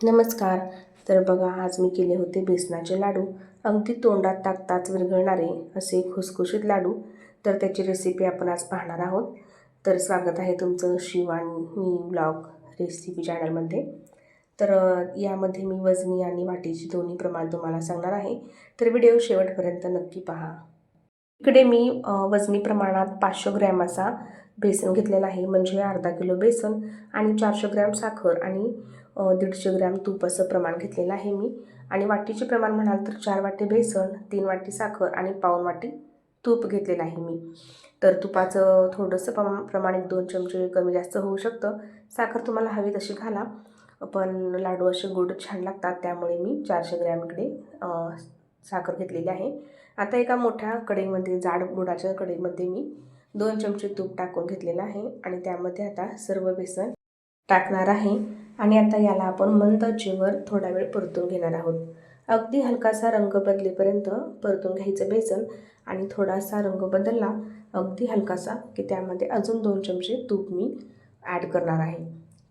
नमस्कार. तर बघा आज मी केले होते बेसनाचे लाडू. अगदी तोंडात टाकताच विरघळणारे असे खुसखुशीत लाडू. तर त्याची रेसिपी आपण आज पाहणार आहोत. तर स्वागत आहे तुमचं शिवानी ब्लॉग रेसिपी चॅनलमध्ये तर यामध्ये मी वजनी आणि वाटीची दोन्ही प्रमाण तुम्हाला सांगणार आहे. तर व्हिडिओ शेवटपर्यंत नक्की पहा. इकडे मी वजनी प्रमाणात पाचशे ग्रॅम असा बेसन घेतलेला आहे. म्हणजे अर्धा किलो बेसन आणि चारशे ग्रॅम साखर आणि दीडशे ग्रॅम तूप असं प्रमाण घेतलेलं आहे मी. आणि वाटीचे प्रमाण म्हणाल तर चार वाटी बेसन तीन वाटी साखर आणि पाऊण वाटी तूप घेतलेलं आहे मी. तर तुपाचं थोडंसं प्रमाण प्रमाण एक दोन चमचे कमी जास्त होऊ शकतं. साखर तुम्हाला हवी तशी घाला. पण लाडू असे गोड छान लागतात त्यामुळे मी चारशे ग्रॅमकडे साखर घेतलेली आहे. आता एका मोठ्या कढईमध्ये जाड बुडाच्या कढईमध्ये मी दोन चमचे तूप टाकून घेतलेलं आहे. आणि त्यामध्ये आता सर्व बेसन टाकणार आहे. आणि आता याला आपण मंद आचेवर थोडा वेळ परतून घेणार आहोत. अगदी हलकासा रंग बदलेपर्यंत परतून घ्यायचं बेसन आणि थोडासा रंग बदलला अगदी हलकासा की त्यामध्ये अजून दोन चमचे तूप मी ॲड करणार आहे.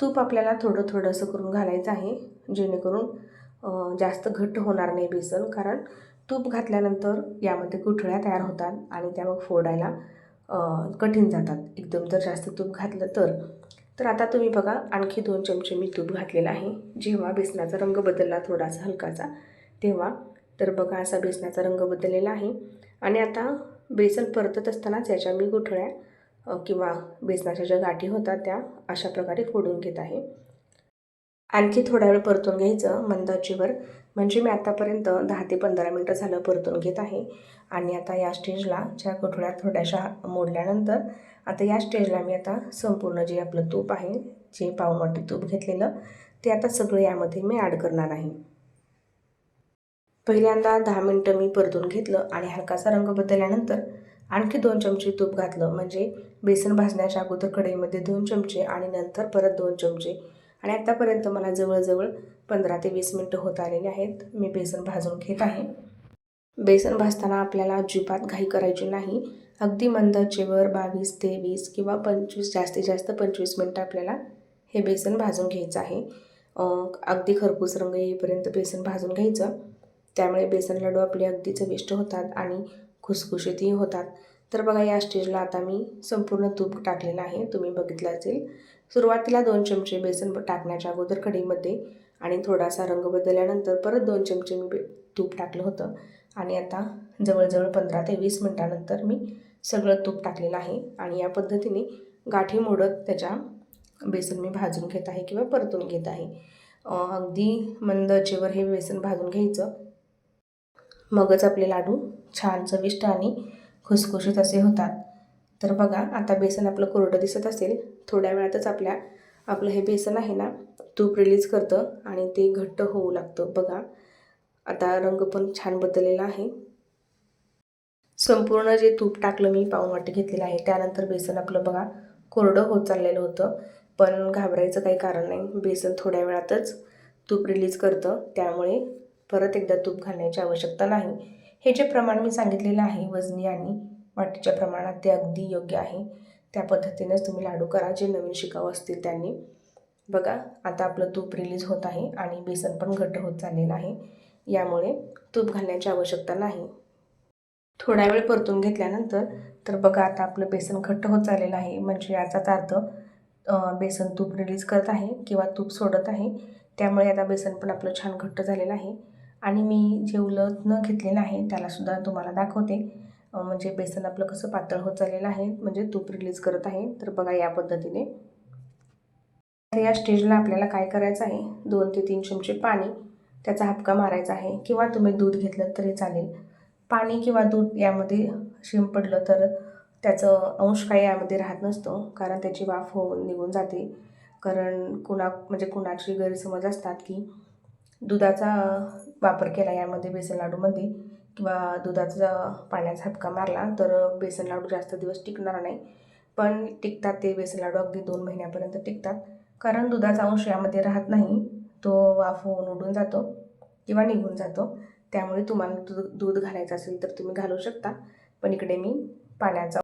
तूप आपल्याला थोडं थोडंसं करून घालायचं आहे जेणेकरून जास्त घट्ट होणार नाही बेसन कारण तूप घातल्यानंतर यामध्ये गुठळ्या तयार होतात आणि त्या मग फोडायला कठीण जातात. एकदम जर जास्त तूप घातलं तर. तर आता तुम्ही बघा आणखी दोन चमचे मी तूप घातलेलं आहे. जेव्हा बेसनाचा रंग बदलला थोडासा हलकाचा तेव्हा. तर बघा असा बेसनाचा रंग बदललेला आहे. आणि आता बेसन परतत असतानाच याच्या मी गुठळ्या किंवा बेसनाच्या ज्या गाठी होतात त्या अशा प्रकारे फोडून घेत आहे. आणखी थोडा वेळ परतून घ्यायचं मंदाचीवर म्हणजे मी आतापर्यंत दहा ते पंधरा मिनटं झालं परतून घेत आहे. आणि आता या स्टेजला ज्या गुठळ्या थोड्याशा मोडल्यानंतर आता या स्टेजला मी आता संपूर्ण जे आपलं तूप आहे जे पावमाटी तूप घेतलेलं ते आता सगळं यामध्ये मी ॲड करणार आहे. पहिल्यांदा दहा मिनटं मी परतून घेतलं आणि हलकासा रंग बदलल्यानंतर आणखी दोन चमचे तूप घातलं. म्हणजे बेसन भाजण्याच्या अगोदर कढईमध्ये दोन चमचे आणि नंतर परत दोन चमचे. आणि आत्तापर्यंत मला जवळजवळ पंधरा ते वीस मिनटं होत आलेली आहेत. मी बेसन भाजून घेत आहे. बेसन भाजताना आपल्याला अजिबात घाई करायची नाही. अगदी मंदाचेवर बावीस ते वीस किंवा पंचवीस जास्तीत जास्त पंचवीस मिनटं आपल्याला हे बेसन भाजून घ्यायचं आहे. अगदी खरपूस रंग येईपर्यंत बेसन भाजून घ्यायचं. त्यामुळे बेसन लाडू आपले अगदी चविष्ट होतात आणि खुसखुशीतही होतात. तर बघा या स्टेजला आता मी संपूर्ण तूप टाकलेलं आहे. तुम्ही बघितलं असेल. सुरुवातीला दोन चमचे बेसन टाकण्याच्या अगोदर कढीमध्ये आणि थोडासा रंग बदलल्यानंतर परत दोन चमचे मी बे- तूप टाकलं होतं. आणि आता जवळजवळ पंधरा ते वीस मिनटानंतर मी सगळं तूप टाकलेलं आहे आणि या पद्धतीने गाठी मोडत त्याच्या बेसन मी भाजून घेत आहे किंवा परतून घेत आहे. अगदी मंद आचेवर हे बेसन भाजून घ्यायचं. मगच आपले लाडू छान चविष्ट आणि खुसखुशीत असे होतात. तर बघा आता बेसन आपलं कोरडं दिसत असेल थोड्या वेळातच आपल्या आपलं हे बेसन आहे ना तूप रिलीज करतं आणि ते घट्ट होऊ लागतं. बघा आता रंग पण छान बदललेला आहे. संपूर्ण जे तूप टाकलं मी पाऊण वाटी घेतलेलं आहे त्यानंतर बेसन आपलं बघा कोरडं होत चाललेलं होतं. पण घाबरायचं काही कारण नाही. बेसन थोड्या वेळातच तूप रिलीज करतं. त्यामुळे परत एकदा तूप घालण्याची आवश्यकता नाही. हे जे प्रमाण मी सांगितलेलं आहे वजनी आणि वाटीच्या प्रमाणात ते अगदी योग्य आहे. त्या पद्धतीनेच तुम्ही लाडू करा. जे नवीन शिकाऊ असतील त्यांनी. बघा आता आपलं तूप रिलीज होत आहे आणि बेसन पण घट्ट होत चाललेलं आहे. यामुळे तूप घालण्याची आवश्यकता नाही. थोडा वेळ परतून घेतल्यानंतर तर बघा आता आपलं बेसन घट्ट होत चाललेलं आहे. म्हणजे याचाच अर्थ बेसन तूप रिलीज करत आहे किंवा तूप सोडत आहे. त्यामुळे आता बेसन पण आपलं छान घट्ट झालेलं आहे. आणि मी जे उलत न घेतलेलं आहे त्यालासुद्धा तुम्हाला दाखवते. म्हणजे बेसन आपलं कसं पातळ होत चाललेलं आहे म्हणजे तूप रिलीज करत आहे. तर बघा या पद्धतीने. तर या स्टेजला आपल्याला काय करायचं आहे? दोन ते तीन चमचे पाणी त्याचा हपका मारायचा आहे. किंवा तुम्ही दूध घेतलं तरी चालेल. पाणी किंवा दूध यामध्ये शिंपडलं तर त्याचं अंश काही यामध्ये राहत नसतो कारण त्याची वाफ होऊन निघून जाते. कारण कुणा म्हणजे कुणाची गैरसमज असतात की दुधाचा वापर केला यामध्ये बेसन लाडूमध्ये किंवा दुधाचा पाण्याचा हपका मारला तर बेसन लाडू जास्त दिवस टिकणार नाही. पण टिकतात ते बेसन लाडू अगदी दोन महिन्यापर्यंत टिकतात. कारण दुधाचा अंश यामध्ये राहत नाही तो वाफ होऊन उडून जातो किंवा निघून जातो. त्यामुळे तुम्हाला दूध दूध घालायचं असेल तर तुम्ही घालू शकता. पण इकडे मी पाण्याचा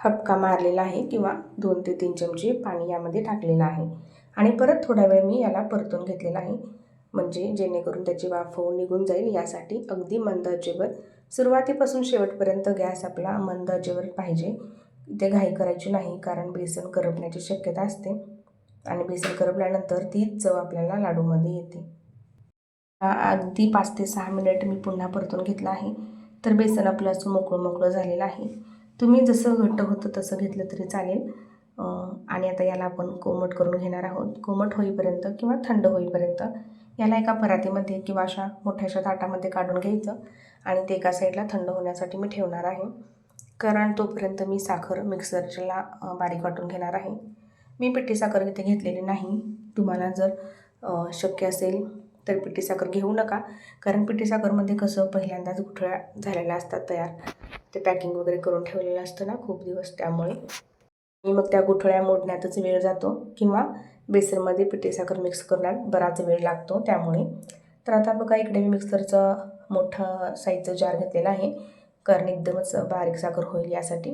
हपका मारलेला आहे किंवा दोन ते तीन चमचे पाणी यामध्ये टाकलेलं आहे. आणि परत थोडा वेळ मी याला परतून घेतलेला आहे. म्हणजे जेणेकरून त्याची वाफ होऊन निघून जाईल. यासाठी अगदी मंद आचेवर सुरुवातीपासून शेवटपर्यंत गॅस आपला मंद आचेवर पाहिजे. ते घाई करायची नाही कारण बेसन करपण्याची शक्यता असते. आणि बेसन करपल्यानंतर तीच चव आपल्याला लाडूमध्ये येते. अगदी पाच ते सहा मिनिट मी पुन्हा परतून घेतलं आहे. तर बेसन आपलं असं मोकळं मोकळं झालेलं आहे. तुम्ही जसं घट्ट होतं तसं घेतलं तरी चालेल. आणि आता याला आपण कोमट करून घेणार आहोत. कोमट होईपर्यंत किंवा थंड होईपर्यंत याला एका परातीमध्ये किंवा अशा मोठ्याशा ताटामध्ये काढून घ्यायचं आणि ते एका साईडला थंड होण्यासाठी मी ठेवणार आहे. कारण तोपर्यंत मी साखर मिक्सरला बारीक वाटून घेणार आहे. मी पिठी साखर इथे घेतलेली नाही. तुम्हाला जर शक्य असेल तर पिठी साखर घेऊ नका. कारण पिठी साखरमध्ये कसं पहिल्यांदाच गुठळ्या झालेल्या असतात तयार. ते पॅकिंग वगैरे करून ठेवलेलं असतं ना खूप दिवस त्यामुळे. आणि मग त्या गुठळ्या मोडण्यातच वेळ जातो किंवा बेसनमध्ये पिठी साखर मिक्स करण्यात बराच वेळ लागतो त्यामुळे. तर आता बघा इकडे मी मिक्सरचं मोठं साईजचं जार घेतलेलं आहे. कारण एकदमच बारीक साखर होईल यासाठी.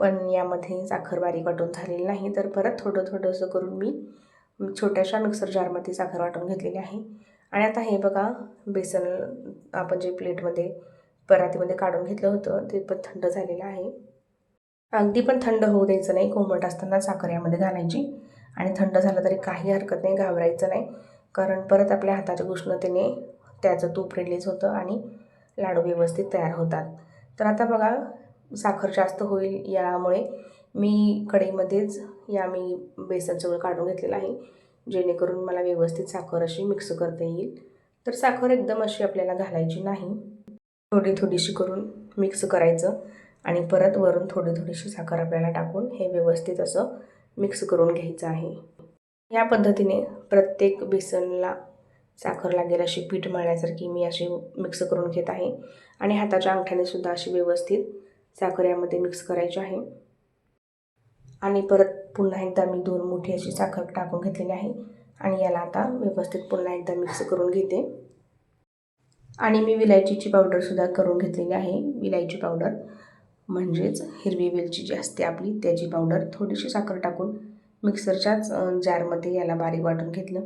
पण यामध्ये साखर बारीक वाटून झालेली नाही. तर परत थोडं थोडंसं करून मी छोट्याशा मिक्सर जारमध्ये साखर वाटून घेतलेली आहे. आणि आता हे बघा बेसन आपण जे प्लेटमध्ये परातीमध्ये काढून घेतलं होतं ते पण थंड झालेलं आहे. अगदी पण थंड होऊ द्यायचं नाही कोमट असताना साखर यामध्ये घालायची. आणि थंड झालं तरी काही हरकत नाही घाबरायचं नाही. कारण परत आपल्या हाताच्या उष्णतेने त्याचं तूप रिलीज होतं आणि लाडू व्यवस्थित तयार होतात. तर आता बघा साखर जास्त होईल यामुळे मी कढईमध्येच या मी बेसन सगळं काढून घेतलेलं आहे. जेणेकरून मला व्यवस्थित साखर अशी मिक्स करता येईल. तर साखर एकदम अशी आपल्याला घालायची नाही. थोडी थोडीशी करून मिक्स करायचं आणि परत वरून थोडी थोडीशी साखर आपल्याला टाकून हे व्यवस्थित असं मिक्स करून घ्यायचं आहे. या पद्धतीने प्रत्येक बेसनला साखर लागेल अशी पीठ मळण्यासारखी मी अशी मिक्स करून घेत आहे. आणि हाताच्या अंगठ्याने सुद्धा अशी व्यवस्थित साखर यामध्ये मिक्स करायची आहे. आणि परत पुन्हा एकदा मी दोन मोठी अशी साखर टाकून घेतलेली आहे आणि याला आता व्यवस्थित पुन्हा एकदा मिक्स करून घेते. आणि मी विलायचीची पावडरसुद्धा करून घेतलेली आहे. विलायची पावडर म्हणजेच हिरवी वेलची जी असते आपली त्याची पावडर थोडीशी साखर टाकून मिक्सरच्याच जारमध्ये याला बारीक वाटून घेतलं.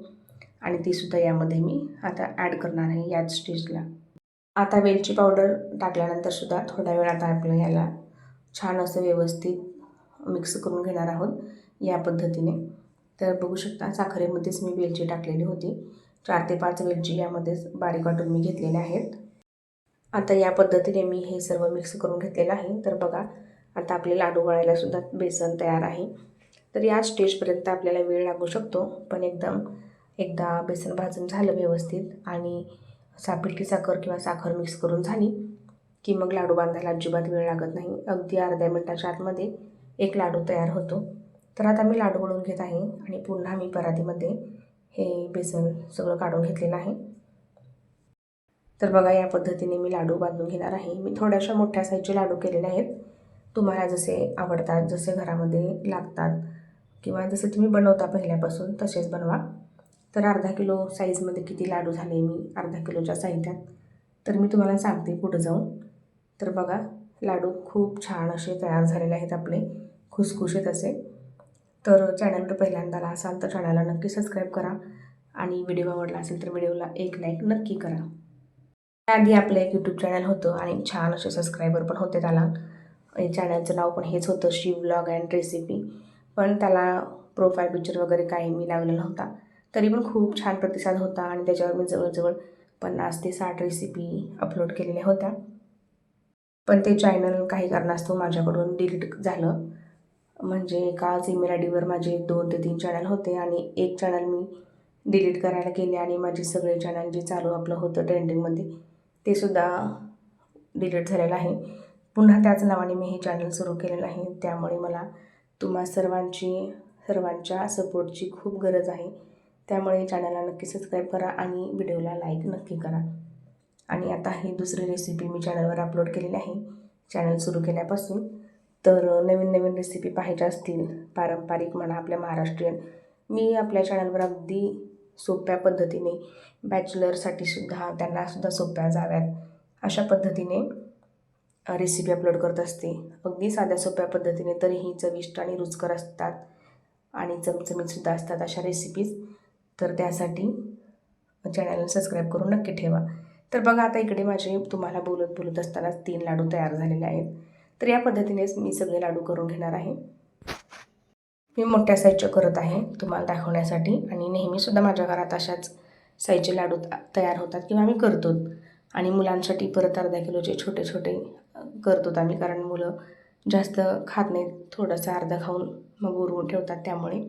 आणि तीसुद्धा यामध्ये मी आता ॲड करणार आहे याच स्टेजला आता वेलची पावडर टाकल्यानंतरसुद्धा थोड्या वेळ आता आपलं याला छान असं व्यवस्थित मिक्स करून घेणार आहोत. या पद्धतीने. तर बघू शकता साखरेमध्येच मी वेलची टाकलेली होती. चार ते पाच वेलची यामध्येच बारीक वाटून मी घेतलेल्या आहेत. आता या पद्धतीने मी हे सर्व मिक्स करून घेतलेलं आहे. तर बघा आता आपले लाडू वळायलासुद्धा बेसन तयार आहे. तर या स्टेजपर्यंत आपल्याला वेळ लागू शकतो पण एकदम एकदा बेसन भाजून झालं व्यवस्थित आणि सापिठी साखर किंवा साखर मिक्स करून झाली की मग लाडू बांधायला अजिबात वेळ लागत नाही. अगदी अर्ध्या मिनटाच्या आतमध्ये एक लाडू तयार होतो. तर आता मी लाडू वळून घेत आहे आणि पुन्हा मी परातीमध्ये हे बेसन सगळं काढून घेतलेलं आहे. तर बघा या पद्धतीने मी लाडू बांधून घेणार आहे. मी थोड्याशा मोठ्या साईजचे लाडू केलेले आहेत. तुम्हाला जसे आवडतात जसे घरामध्ये लागतात किंवा जसं तुम्ही बनवता पहिल्यापासून तसेच बनवा. तर अर्धा किलो साईजमध्ये किती लाडू झाले मी अर्धा किलोच्या साहित्यात? तर मी तुम्हाला सांगते पुढं जाऊन. तर बघा लाडू खूप छान असे तयार झालेले आहेत आपले. खुसखुशीत असे. तर चॅनलवर पहिल्यांदा असाल तर चॅनलला नक्की सबस्क्राईब करा. आणि व्हिडिओ आवडला असेल तर व्हिडिओला एक लाईक नक्की करा. त्याआधी आपलं एक यूट्यूब चॅनल होतं आणि छान असे सबस्क्रायबर पण होते त्याला. चॅनलचं नाव पण हेच होतं शिव ब्लॉग अँड रेसिपी पण त्याला प्रोफाईल पिक्चर वगैरे काही मी लावलेला होता तरी पण खूप छान प्रतिसाद होता आणि त्याच्यावर मी जवळजवळ पन्नास ते साठ रेसिपी अपलोड केलेल्या होत्या. पण ते चॅनल काही कारणास्तव माझ्याकडून डिलीट झालं. म्हणजे एकाच ईमेल आय डीवर माझे दोन ते तीन चॅनल होते आणि एक चॅनल मी डिलीट करायला गेले आणि माझे सगळे चॅनल जे चालू आपलं होतं ट्रेंडिंगमध्ये ते सुद्धा डिलीट झालेलं आहे. पुन्हा त्याच नावाने मी हे चॅनल सुरू केलेलं आहे. त्यामुळे मला तुम्हा सर्वांची सर्वांच्या सपोर्टची खूप गरज आहे. त्यामुळे चॅनलला नक्की सबस्क्राईब करा आणि व्हिडिओला लाईक नक्की करा. आणि आता ही दुसरी रेसिपी मी चॅनलवर अपलोड केलेली आहे. चॅनल सुरू केल्यापासून तर नवीन नवीन रेसिपी पाहिजे असतील पारंपरिक म्हणा आपल्या महाराष्ट्रीयन. मी आपल्या चॅनलवर अगदी सोप्या पद्धतीने बॅचलरसाठी सुद्धा सोप्या जाव्यात. अशा पद्धतीने रेसिपी अपलोड करत असते. अगदी साध्या सोप्या पद्धतीने तरीही चविष्ट आणि रुचकर असतात आणि चमचमीतसुद्धा असतात अशा रेसिपीज तर त्यासाठी चॅनलला सबस्क्राईब करून नक्की ठेवा. तर बघा आता इकडे माझे तुम्हाला बोलत बोलत असताना तीन लाडू तयार झालेले आहेत. तर या पद्धतीनेच मी सगळे लाडू करून घेणार आहे. मी मोठ्या साईजचे करत आहे तुम्हाला दाखवण्यासाठी. आणि नेहमीसुद्धा माझ्या घरात अशाच साईजचे लाडू त- तयार होतात किंवा आम्ही करतो. आणि मुलांसाठी परत अर्धा किलोचे छोटे छोटे करतो आम्ही कारण मुलं जास्त खात नाहीत. थोडंसं अर्धा खाऊन मग उरवून ठेवतात त्यामुळे.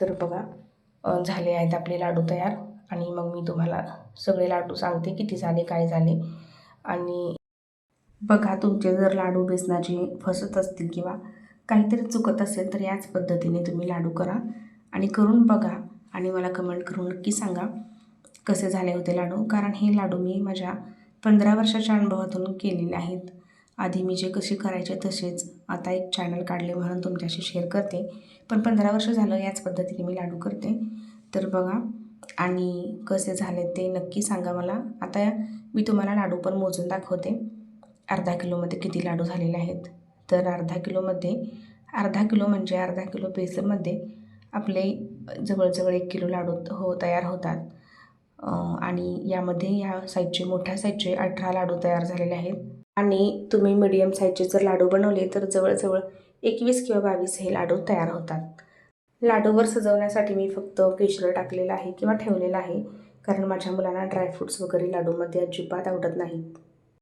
तर बघा झाले आहेत आपले लाडू तयार. आणि मग मी तुम्हाला सगळे लाडू सांगते किती झाले काय झाले. आणि बघा तुमचे जर लाडू बेसनाचे फसत असतील किंवा काहीतरी चुकत असेल तर याच पद्धतीने तुम्ही लाडू करा आणि करून बघा आणि मला कमेंट करून नक्की सांगा कसे झाले होते लाडू. कारण हे लाडू मी माझ्या पंधरा वर्षाच्या अनुभवातून केलेले आहेत. आधी मी जे कसे करायचे तसेच आता एक चॅनल काढले म्हणून तुमच्याशी शेअर करते. पण पंधरा वर्ष झालं याच पद्धतीने मी लाडू करते. तर बघा आणि कसे झाले ते नक्की सांगा मला. आता मी तुम्हाला लाडू पण मोजून दाखवते. अर्धा किलोमध्ये किती लाडू झालेले आहेत? तर अर्धा किलोमध्ये अर्धा किलो म्हणजे अर्धा किलो बेसनमध्ये आपले जवळजवळ एक किलो लाडू हो तयार होतात. आणि यामध्ये या साईजचे मोठ्या साईजचे अठरा लाडू तयार झालेले आहेत. आणि तुम्ही मिडियम साईजचे जर लाडू बनवले तर जवळजवळ एकवीस किंवा बावीस हे लाडू तयार होतात. लाडूवर सजवण्यासाठी मी फक्त केशर टाकलेलं आहे किंवा ठेवलेलं आहे. कारण माझ्या मुलांना ड्रायफ्रूट्स वगैरे लाडूमध्ये अजिबात आवडत नाहीत.